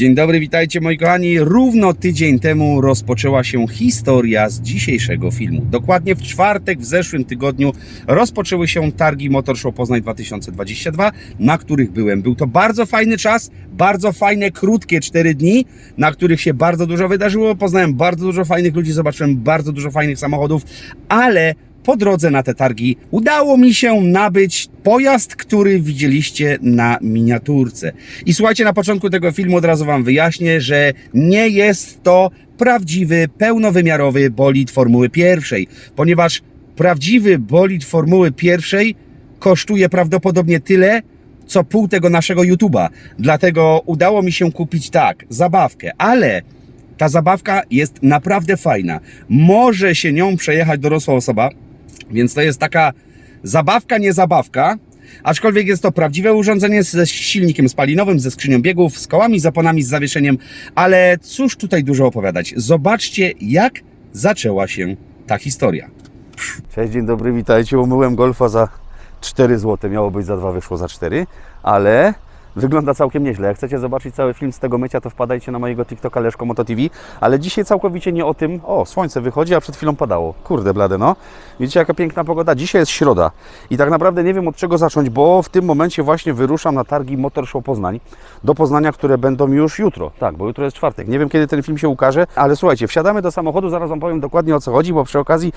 Dzień dobry, witajcie moi kochani. Równo tydzień temu rozpoczęła się historia z dzisiejszego filmu. Dokładnie w czwartek w zeszłym tygodniu rozpoczęły się targi Motor Show Poznań 2022, na których byłem. Był to bardzo fajny czas, bardzo fajne, krótkie 4 dni, na których się bardzo dużo wydarzyło. Poznałem bardzo dużo fajnych ludzi, zobaczyłem bardzo dużo fajnych samochodów, ale po drodze na te targi udało mi się nabyć pojazd, który widzieliście na miniaturce. I słuchajcie, na początku tego filmu od razu Wam wyjaśnię, że nie jest to prawdziwy, pełnowymiarowy bolid Formuły pierwszej, ponieważ prawdziwy bolid Formuły pierwszej kosztuje prawdopodobnie tyle, co pół tego naszego YouTube'a. Dlatego udało mi się kupić tak, zabawkę, ale ta zabawka jest naprawdę fajna. Może się nią przejechać dorosła osoba, więc to jest taka zabawka, nie zabawka. Aczkolwiek jest to prawdziwe urządzenie ze silnikiem spalinowym, ze skrzynią biegów, z kołami, zaponami, z zawieszeniem, ale cóż tutaj dużo opowiadać. Zobaczcie, jak zaczęła się ta historia. Cześć, dzień dobry, witajcie. Umyłem golfa za 4 zł, miało być za 2, wyszło za 4, ale wygląda całkiem nieźle. Jak chcecie zobaczyć cały film z tego mycia, to wpadajcie na mojego TikToka Leszko Moto TV, ale dzisiaj całkowicie nie o tym. O, słońce wychodzi, a przed chwilą padało. Kurde blade, no. Widzicie jaka piękna pogoda? Dzisiaj jest środa i tak naprawdę nie wiem od czego zacząć, bo w tym momencie właśnie wyruszam na targi Motor Show Poznań do Poznania, które będą już jutro. Tak, bo jutro jest czwartek. Nie wiem kiedy ten film się ukaże, ale słuchajcie, wsiadamy do samochodu, zaraz Wam powiem dokładnie o co chodzi, bo przy okazji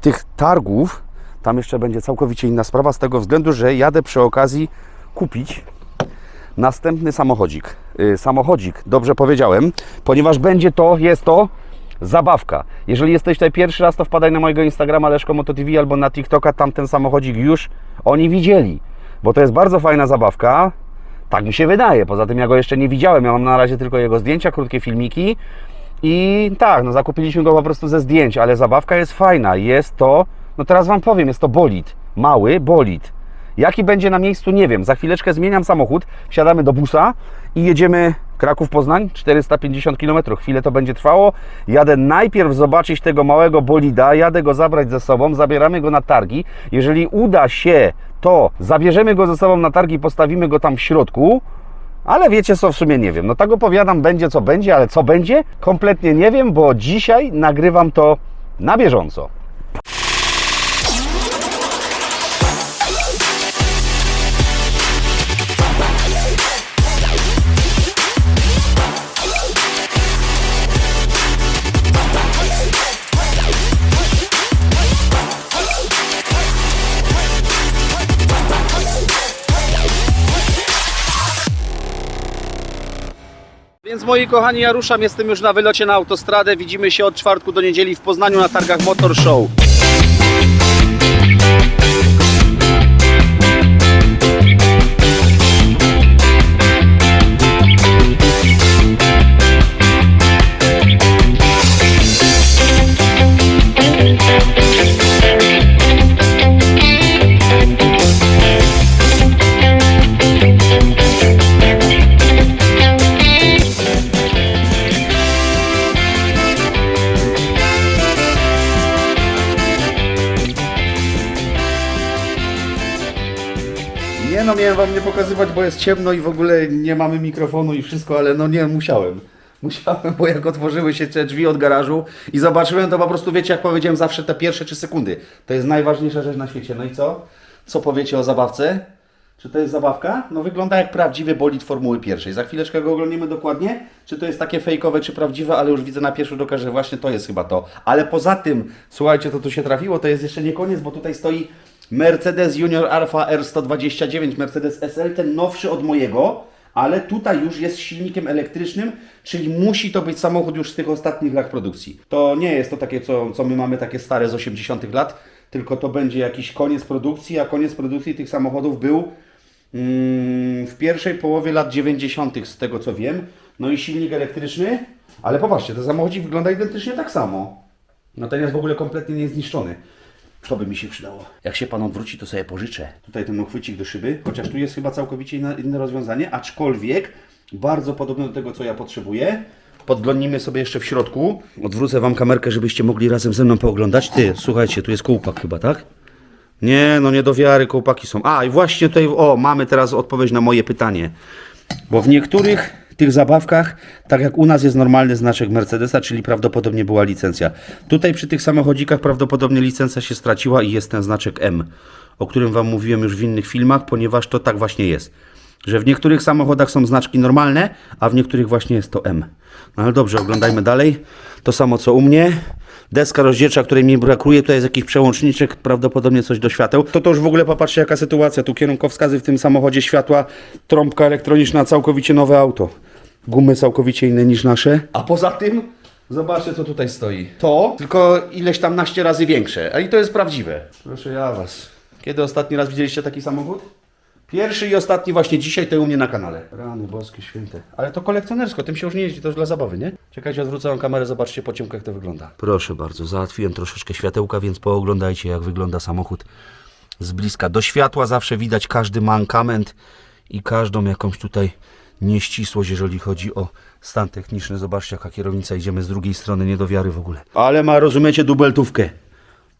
tych targów tam jeszcze będzie całkowicie inna sprawa, z tego względu, że jadę przy okazji kupić następny samochodzik. Yy, samochodzik, dobrze powiedziałem, ponieważ będzie to, jest to zabawka. Jeżeli jesteś tutaj pierwszy raz, to wpadaj na mojego Instagrama Leszko Moto TV albo na TikToka, tam ten samochodzik już oni widzieli, bo to jest bardzo fajna zabawka. Tak mi się wydaje. Poza tym ja go jeszcze nie widziałem. Ja mam na razie tylko jego zdjęcia, krótkie filmiki. I tak, no zakupiliśmy go po prostu ze zdjęć, ale zabawka jest fajna. Jest to, no teraz Wam powiem, jest to bolid. Mały bolid. Jaki będzie na miejscu, nie wiem. Za chwileczkę zmieniam samochód, wsiadamy do busa i jedziemy Kraków-Poznań, 450 km. Chwilę to będzie trwało. Jadę najpierw zobaczyć tego małego bolida, jadę go zabrać ze sobą, zabieramy go na targi. Jeżeli uda się, to zabierzemy go ze sobą na targi, postawimy go tam w środku. Ale wiecie co, w sumie nie wiem. No tak opowiadam, będzie co będzie, ale co będzie? Kompletnie nie wiem, bo dzisiaj nagrywam to na bieżąco. Więc moi kochani, ja ruszam, jestem już na wylocie na autostradę. Widzimy się od czwartku do niedzieli w Poznaniu na targach Motor Show. No, miałem wam nie pokazywać, bo jest ciemno i w ogóle nie mamy mikrofonu i wszystko, ale no nie, musiałem. Musiałem, bo jak otworzyły się te drzwi od garażu i zobaczyłem, to po prostu wiecie, jak powiedziałem zawsze te pierwsze trzy sekundy. To jest najważniejsza rzecz na świecie. No i co? Co powiecie o zabawce? Czy to jest zabawka? No wygląda jak prawdziwy bolid Formuły pierwszej. Za chwileczkę go oglądamy dokładnie, czy to jest takie fejkowe, czy prawdziwe, ale już widzę na pierwszy rzut oka, że właśnie to jest chyba to. Ale poza tym, słuchajcie, to tu się trafiło, to jest jeszcze nie koniec, bo tutaj stoi Mercedes Junior Alfa R129, Mercedes SL, ten nowszy od mojego, ale tutaj już jest silnikiem elektrycznym, czyli musi to być samochód już z tych ostatnich lat produkcji. To nie jest to takie, co, co my mamy, takie stare z 80 lat, tylko to będzie jakiś koniec produkcji, a koniec produkcji tych samochodów był mm, w pierwszej połowie lat 90. z tego co wiem. No i silnik elektryczny, ale popatrzcie, ten samochodzik wygląda identycznie tak samo. Jest w ogóle kompletnie niezniszczony. To by mi się przydało. Jak się pan odwróci, to sobie pożyczę. Tutaj ten uchwycik do szyby, chociaż tu jest chyba całkowicie inne, rozwiązanie, aczkolwiek bardzo podobne do tego, co ja potrzebuję. Podglądnimy sobie jeszcze w środku. Odwrócę Wam kamerkę, żebyście mogli razem ze mną pooglądać. Ty, słuchajcie, tu jest kołpak chyba, tak? Nie, no nie do wiary, kołpaki są. A, i właśnie tutaj, o, mamy teraz odpowiedź na moje pytanie. Bo w niektórych tych zabawkach, tak jak u nas jest normalny znaczek Mercedesa, czyli prawdopodobnie była licencja. Tutaj przy tych samochodzikach prawdopodobnie licencja się straciła i jest ten znaczek M, o którym Wam mówiłem już w innych filmach, ponieważ to tak właśnie jest. Że w niektórych samochodach są znaczki normalne, a w niektórych właśnie jest to M. No ale dobrze, oglądajmy dalej. To samo co u mnie. Deska rozdzielcza, której mi brakuje, tutaj jest jakiś przełączniczek, prawdopodobnie coś do świateł. To to już w ogóle popatrzcie jaka sytuacja. Tu kierunkowskazy w tym samochodzie, światła, trąbka elektroniczna, całkowicie nowe auto. Gumy całkowicie inne niż nasze. A poza tym, zobaczcie co tutaj stoi. To, tylko ileś tam naście razy większe. A i to jest prawdziwe. Proszę ja was. Kiedy ostatni raz widzieliście taki samochód? Pierwszy i ostatni właśnie dzisiaj to u mnie na kanale. Rany boskie święte. Ale to kolekcjonersko, tym się już nie jeździ, to już dla zabawy, nie? Czekajcie, odwrócę wam kamerę, zobaczcie po ciemku jak to wygląda. Proszę bardzo, załatwiłem troszeczkę światełka, więc pooglądajcie jak wygląda samochód z bliska. Do światła zawsze widać każdy mankament i każdą jakąś tutaj nieścisłość, jeżeli chodzi o stan techniczny. Zobaczcie jaka kierownica, idziemy z drugiej strony, nie do wiary w ogóle. Ale ma, rozumiecie, dubeltówkę.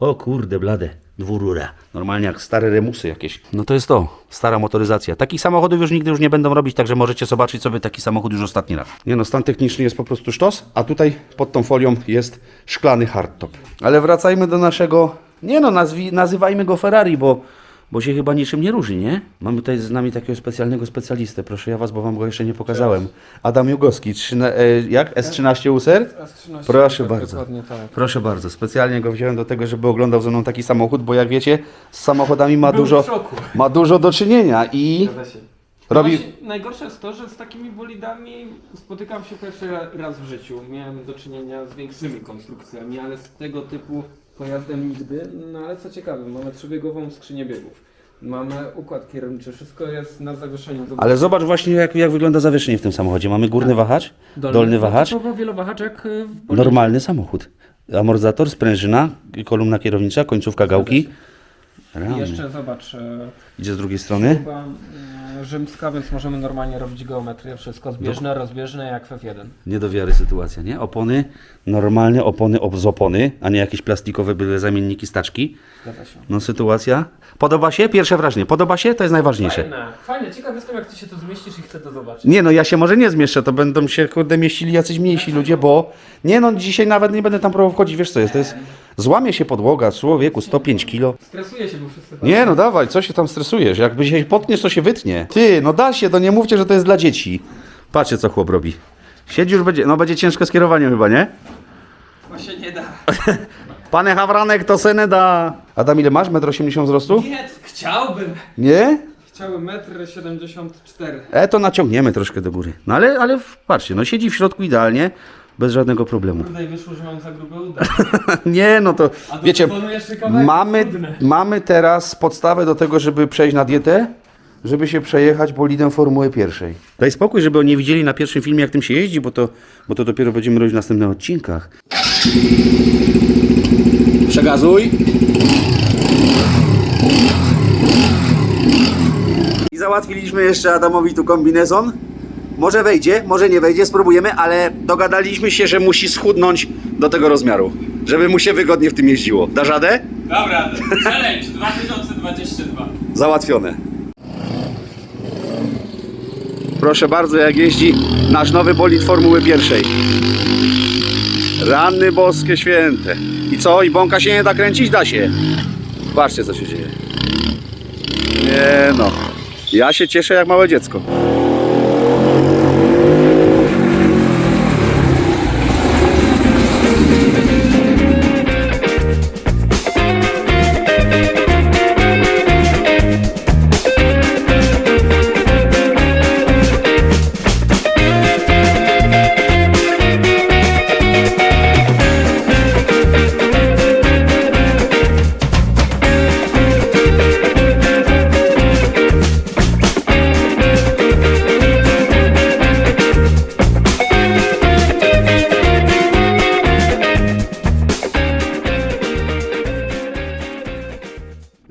O kurde, blade, dwurura. Normalnie jak stare remusy jakieś. No to jest to, stara motoryzacja. Takich samochodów już nigdy już nie będą robić, także możecie zobaczyć sobie taki samochód już ostatni raz. Nie no, stan techniczny jest po prostu sztos, a tutaj pod tą folią jest szklany hardtop. Ale wracajmy do naszego, nie no, nazwi, nazywajmy go Ferrari, bo, bo się chyba niczym nie różni, nie? Mamy tutaj z nami takiego specjalnego specjalistę, proszę ja was, bo wam go jeszcze nie pokazałem. Adam Jugowski, trzyna, e, jak? S13 USR? S13. Proszę tak, bardzo. Dokładnie tak. Proszę bardzo, specjalnie go wziąłem do tego, żeby oglądał ze mną taki samochód, bo jak wiecie, z samochodami ma Był dużo, w szoku. ma dużo do czynienia i Zgadza się. robi... Właśnie Najgorsze jest to, że z takimi bolidami spotykam się pierwszy ra- raz w życiu. Miałem do czynienia z większymi konstrukcjami, ale z tego typu pojazdem nigdy. No ale co ciekawe, mamy trzybiegową skrzynię biegów. Mamy układ kierowniczy, wszystko jest na zawieszeniu. Ale zobacz właśnie, jak, jak wygląda zawieszenie w tym samochodzie. Mamy górny wahacz, dolny, wahacz, Typowo wielowahaczek y, w normalny samochód. Amortyzator, sprężyna, kolumna kierownicza, końcówka gałki. I Rany. jeszcze zobacz, e, Idzie z drugiej strony. Chyba e, rzymska, więc możemy normalnie robić geometrię, wszystko zbieżne, rozbieżne jak w F1. Nie do wiary sytuacja, nie? Opony, normalne opony ob- z opony, a nie jakieś plastikowe byle zamienniki staczki. Zgadza się. No sytuacja. Podoba się? Pierwsze wrażenie. Podoba się? To jest najważniejsze. Fajne, fajne, ciekaw jestem jak ty się tu zmieścisz i chcę to zobaczyć. Nie no, ja się może nie zmieszczę, to będą się kurde mieścili jacyś mniejsi ludzie, bo nie no, dzisiaj nawet nie będę tam próbował wchodzić, wiesz co jest, to jest, złamie się podłoga, człowieku, 105 kilo. Stresuję się, bo wszyscy Nie no, dawaj, co się tam stresujesz, jakby się potniesz, to się wytnie. Ty, no da się, to nie mówcie, że to jest dla dzieci. Patrzcie, co chłop robi. Siedzi już będzie, no będzie ciężko z kierowaniem chyba, nie? To się nie da. Pane Hawranek, to se da. Adam, ile masz? 1,80 m wzrostu? Nie, chciałbym. Nie? Chciałbym 1,74 m. E, to naciągniemy troszkę do góry. No ale, ale patrzcie, no siedzi w środku idealnie, bez żadnego problemu. Tutaj wyszło, że mam za grube uda. Nie, no to A do wiecie, sezonu jeszcze kawałek mamy, mamy teraz podstawę do tego, żeby przejść na dietę, żeby się przejechać bolidem Formuły pierwszej. Daj spokój, żeby oni widzieli na pierwszym filmie, jak tym się jeździ, bo to, bo to dopiero będziemy robić w następnych odcinkach. Przegazuj. I załatwiliśmy jeszcze Adamowi tu kombinezon. Może wejdzie, może nie wejdzie, spróbujemy, ale dogadaliśmy się, że musi schudnąć do tego rozmiaru, żeby mu się wygodnie w tym jeździło. Da radę? Dobra, challenge 2022. Załatwione. Proszę bardzo, jak jeździ nasz nowy bolid Formuły pierwszej. Ranny boskie święte. I co? I bąka się nie da kręcić? Da się. Patrzcie, co się dzieje. Nie no. Ja się cieszę jak małe dziecko.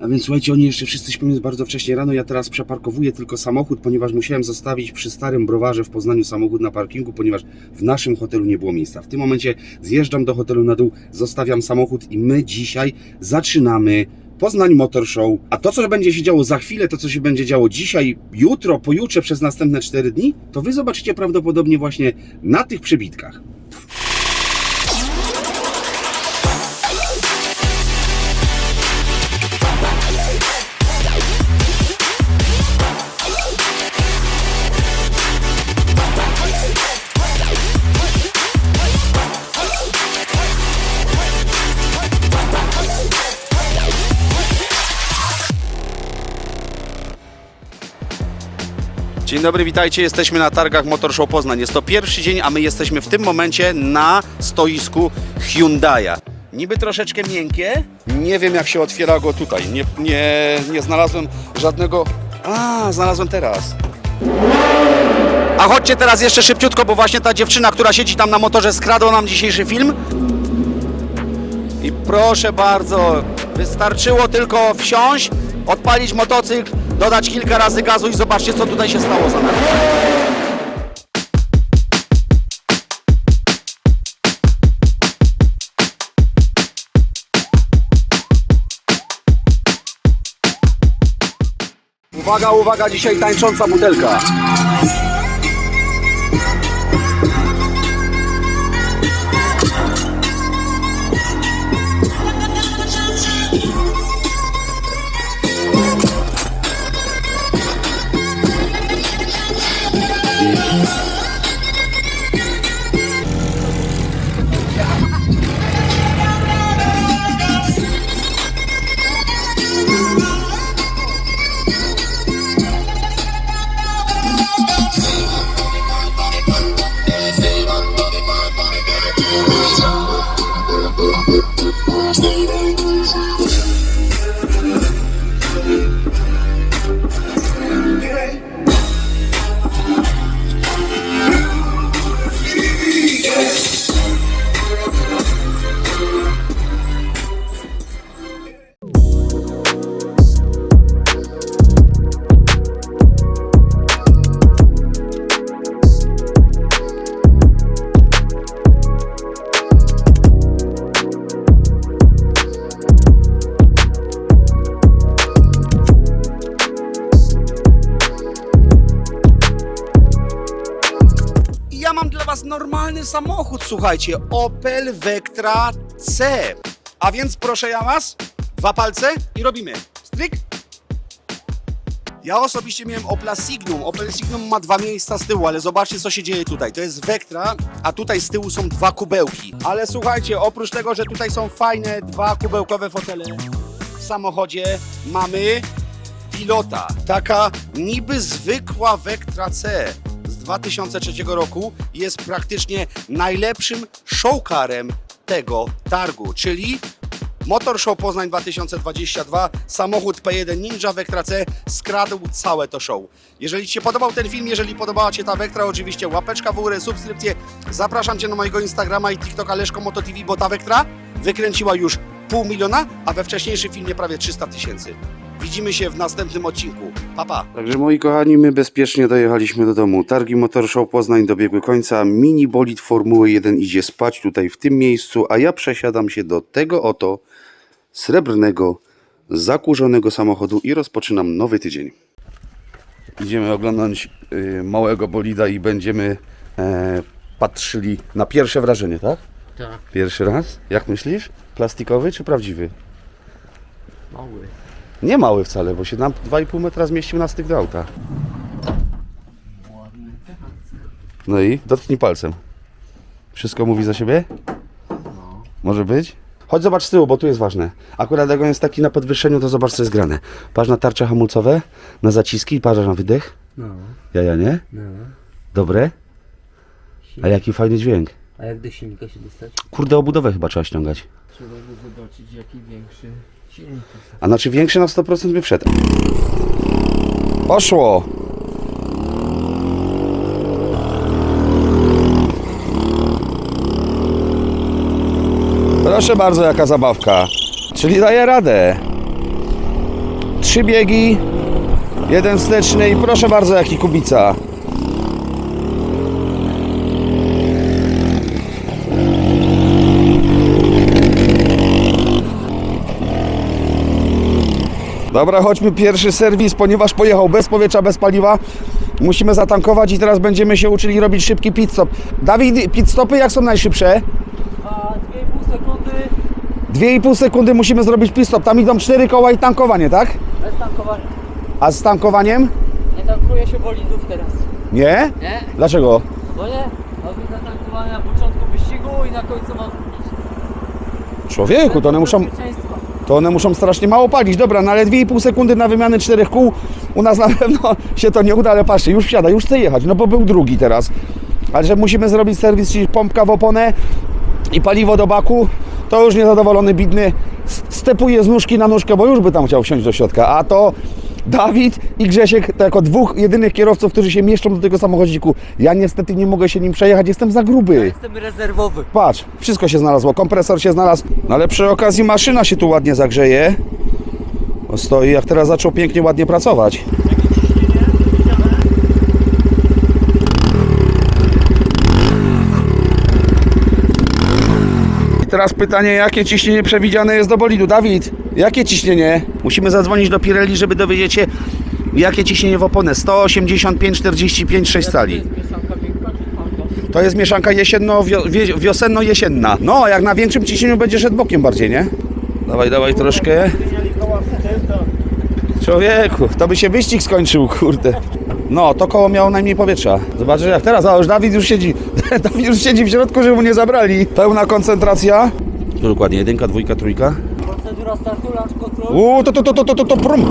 A więc słuchajcie, oni jeszcze wszyscy śpią jest bardzo wcześnie rano. Ja teraz przeparkowuję tylko samochód, ponieważ musiałem zostawić przy starym browarze w Poznaniu samochód na parkingu, ponieważ w naszym hotelu nie było miejsca. W tym momencie zjeżdżam do hotelu na dół, zostawiam samochód i my dzisiaj zaczynamy Poznań Motor Show. A to, co będzie się działo za chwilę, to, co się będzie działo dzisiaj, jutro, pojutrze, przez następne 4 dni, to Wy zobaczycie prawdopodobnie właśnie na tych przebitkach. Dzień dobry, witajcie. Jesteśmy na targach Motor Show Poznań. Jest to pierwszy dzień, a my jesteśmy w tym momencie na stoisku Hyundai'a. Niby troszeczkę miękkie. Nie wiem, jak się otwiera go tutaj. Nie, nie, nie znalazłem żadnego. A, znalazłem teraz. A chodźcie teraz jeszcze szybciutko, bo właśnie ta dziewczyna, która siedzi tam na motorze, skradła nam dzisiejszy film. I proszę bardzo, wystarczyło tylko wsiąść, odpalić motocykl, dodać kilka razy gazu i zobaczcie, co tutaj się stało za nami. Uwaga, uwaga, dzisiaj tańcząca butelka. Samochód, słuchajcie, Opel Vectra C. A więc proszę ja Was, dwa palce i robimy stryk. Ja osobiście miałem Opla Signum. Opel Signum ma dwa miejsca z tyłu, ale zobaczcie co się dzieje tutaj. To jest Vectra, a tutaj z tyłu są dwa kubełki. Ale słuchajcie, oprócz tego, że tutaj są fajne dwa kubełkowe fotele w samochodzie, mamy pilota. Taka niby zwykła Vectra C 2003 roku jest praktycznie najlepszym showcarem tego targu, czyli Motor Show Poznań 2022, samochód P1 Ninja Vectra C skradł całe to show. Jeżeli Ci się podobał ten film, jeżeli podobała Cię ta Vectra, oczywiście łapeczka w górę, subskrypcję. Zapraszam Cię na mojego Instagrama i TikToka Leszko Moto TV, bo ta Vectra wykręciła już pół miliona, a we wcześniejszym filmie prawie 300 tysięcy. Widzimy się w następnym odcinku. Pa, pa. Także moi kochani, my bezpiecznie dojechaliśmy do domu. Targi Motor Show Poznań dobiegły końca. Mini bolid Formuły 1 idzie spać tutaj w tym miejscu, a ja przesiadam się do tego oto srebrnego, zakurzonego samochodu i rozpoczynam nowy tydzień. Idziemy oglądać y, małego bolida i będziemy e, patrzyli na pierwsze wrażenie, tak? Tak, Pierwszy raz? Jak myślisz? Plastikowy czy prawdziwy? mały. Nie mały wcale, bo się na 2,5 metra zmieścił na styk do auta. No i dotknij palcem. Wszystko mówi za siebie? Może być? Chodź zobacz z tyłu, bo tu jest ważne. Akurat jak on jest taki na podwyższeniu, to zobacz co jest grane. Patrz na tarcze hamulcowe, na zaciski, patrz na wydech. No, Jaja, nie? no. Dobre? A jaki fajny dźwięk. A jak do silnika się dostać? Kurde, obudowę chyba trzeba ściągać. Trzeba by zobaczyć jaki większy. A znaczy większy na 100% by wszedł. Poszło! Proszę bardzo, jaka zabawka. Czyli daje radę. Trzy biegi, jeden wsteczny i proszę bardzo, jaki kubica. Dobra, chodźmy pierwszy serwis, ponieważ pojechał bez powietrza, bez paliwa. Musimy zatankować i teraz będziemy się uczyli robić szybki pit stop. Dawid, pit stopy jak są najszybsze? A 2,5 sekundy 2,5 sekundy musimy zrobić pit stop. Tam idą 4 koła i tankowanie, tak? bez tankowania. A z tankowaniem? Nie tankuje się bolidów teraz. Nie? Nie? Dlaczego? Bo nie? Robi zatankowanie na początku wyścigu i na końcu ma kupić. Człowieku, to one muszą, Bezpieczeństwa. To one muszą strasznie mało palić. Dobra, no ale 2,5 sekundy na wymianę 4 kół. U nas na pewno się to nie uda, ale patrzcie, już wsiada, już chce jechać, no bo był drugi teraz. Ale że musimy zrobić serwis, czyli pompka w oponę i paliwo do baku, to już niezadowolony bidny stepuje z nóżki na nóżkę, bo już by tam chciał wsiąść do środka. A to Dawid i Grzesiek to jako dwóch jedynych kierowców, którzy się mieszczą do tego samochodziku. Ja niestety nie mogę się nim przejechać, jestem za gruby. Jestem rezerwowy. Patrz, wszystko się znalazło, kompresor się znalazł, no ale przy okazji maszyna się tu ładnie zagrzeje. O, stoi, jak teraz zaczął pięknie, ładnie pracować. Teraz pytanie, jakie ciśnienie przewidziane jest do bolidu? Dawid, jakie ciśnienie? Musimy zadzwonić do Pirelli, żeby dowiedzieć się, jakie ciśnienie w oponę. 185, 45, 6 cali. To jest mieszanka jesienno, wio- wie- wiosenno-jesienna. No, jak na większym ciśnieniu będzie szedł bokiem bardziej, nie? Dawaj, dawaj troszkę. Człowieku, to by się wyścig skończył, kurde. No, to koło miało najmniej powietrza. Zobaczysz jak teraz, a już Dawid już siedzi. Dawid już siedzi w środku, żeby mu nie zabrali. Pełna koncentracja. Tu dokładnie, jedynka, dwójka, trójka. Procedura startu, launch control. Uuu, to, to, to, to, to, to, to, prum.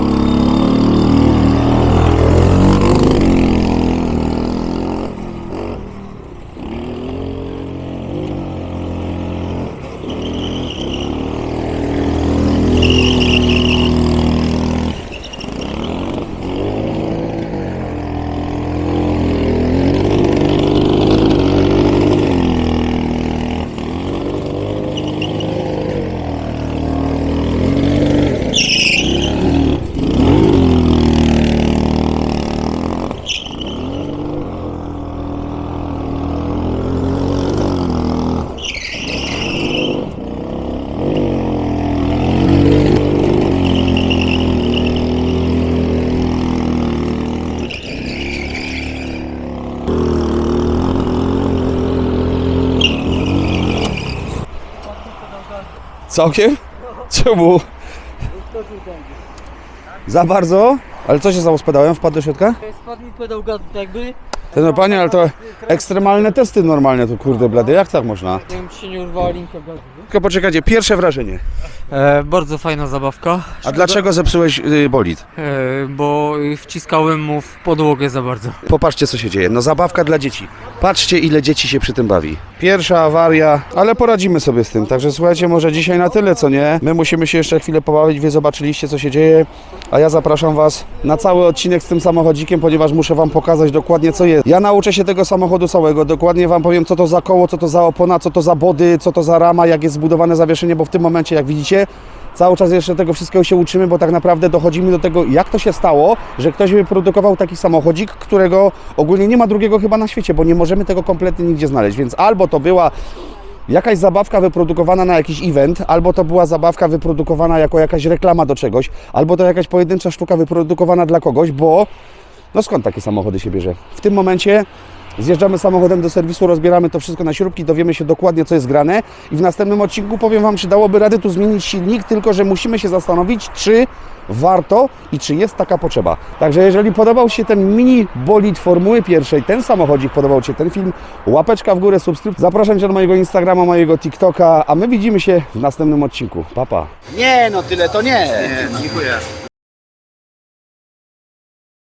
Całkiem? Czemu? Za bardzo? Ale co się stało z pedałem? Wpadł do środka? Spadł mi pedał gazu, tak jakby. Ty no panie, ale to ekstremalne testy normalnie tu kurde blady, jak tak można? Jakby ci się nie urwała linka gazu. Tylko poczekajcie, pierwsze wrażenie. E, bardzo fajna zabawka, A dlaczego zepsułeś y, bolid? e, bo wciskałem mu w podłogę za bardzo. Popatrzcie co się dzieje, no zabawka dla dzieci. Patrzcie ile dzieci się przy tym bawi. Pierwsza awaria, ale poradzimy sobie z tym, także słuchajcie, może dzisiaj na tyle, co nie? My musimy się jeszcze chwilę pobawić, wy zobaczyliście co się dzieje, a ja zapraszam was na cały odcinek z tym samochodzikiem, ponieważ muszę wam pokazać dokładnie co jest. Ja nauczę się tego samochodu całego, dokładnie wam powiem co to za koło, co to za opona, co to za body, co to za rama, jak jest zbudowane zawieszenie, bo w tym momencie jak widzicie, Cały czas jeszcze tego wszystkiego się uczymy, bo tak naprawdę dochodzimy do tego, jak to się stało, że ktoś wyprodukował taki samochodzik, którego ogólnie nie ma drugiego chyba na świecie, bo nie możemy tego kompletnie nigdzie znaleźć. Więc albo to była jakaś zabawka wyprodukowana na jakiś event, albo to była zabawka wyprodukowana jako jakaś reklama do czegoś, albo to jakaś pojedyncza sztuka wyprodukowana dla kogoś, bo no skąd takie samochody się bierze? W tym momencie zjeżdżamy samochodem do serwisu, rozbieramy to wszystko na śrubki, dowiemy się dokładnie, co jest grane i w następnym odcinku powiem Wam, czy dałoby rady tu zmienić silnik, tylko że musimy się zastanowić, czy warto i czy jest taka potrzeba. Także jeżeli podobał się ten mini bolid Formuły pierwszej, ten samochodzik, podobał Ci się ten film, łapeczka w górę, subskrypcja. Zapraszam Cię do mojego Instagrama, mojego TikToka, a my widzimy się w następnym odcinku. Pa, pa. Nie, no tyle to nie. Nie, dziękuję.